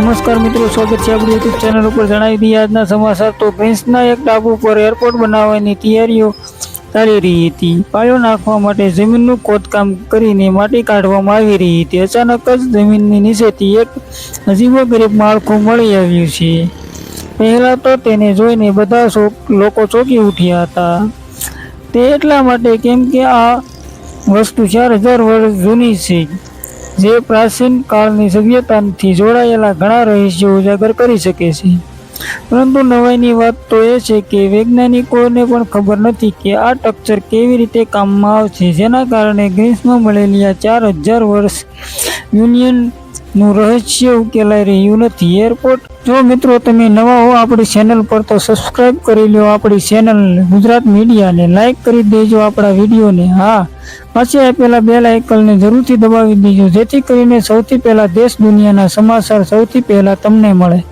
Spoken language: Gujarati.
નમસ્કાર મિત્રો, સ્વાગત છે આપણી યુટ્યુબ ચેનલ ઉપર. જણાવી દઈએ આજના સમાચાર. તો ભેંસના એક ડાબુ પર એરપોર્ટ બનાવવાની તૈયારીઓ ચાલી રહી હતી. પાયો નાખવા માટે જમીનનું ખોદકામ કરીને માટી કાઢવામાં આવી રહી હતી. અચાનક જ જમીનની નીચેથી એક અજીબો ગરીબ માળખું મળી આવ્યું છે. પહેલાં તો તેને જોઈને બધા લોકો ચોંકી ઉઠ્યા હતા. તે એટલા માટે કેમ કે આ વસ્તુ ચાર હજાર વર્ષ જૂની છે. જે પ્રાચીન કાળની સભ્યતાથી જોડાયેલા ઘણા રહસ્યો ઉજાગર કરી શકે છે. પરંતુ નવાઈની વાત તો એ છે કે વૈજ્ઞાનિકોને પણ ખબર નથી કે આ સ્ટ્રક્ચર કેવી રીતે કામમાં આવશે. જેના કારણે ગ્રીસમાં મળેલી આ ચાર હજાર વર્ષ યુનિયનનું રહસ્ય ઉકેલાઈ રહ્યું નથી. એરપોર્ટ જો મિત્રો તમે નવા હો, આપણી ચેનલ પર તો સબસ્ક્રાઇબ કરી લો આપણી ચેનલ ગુજરાત મીડિયાને લાઈક કરી દેજો આપણા વિડીયોને. હા, પાછી આપેલા બેલ આઇકનને જરૂરથી દબાવી દેજો. જેથી કરીને સૌથી પહેલા દેશ દુનિયાના સમાચાર સૌથી પહેલા તમને મળે.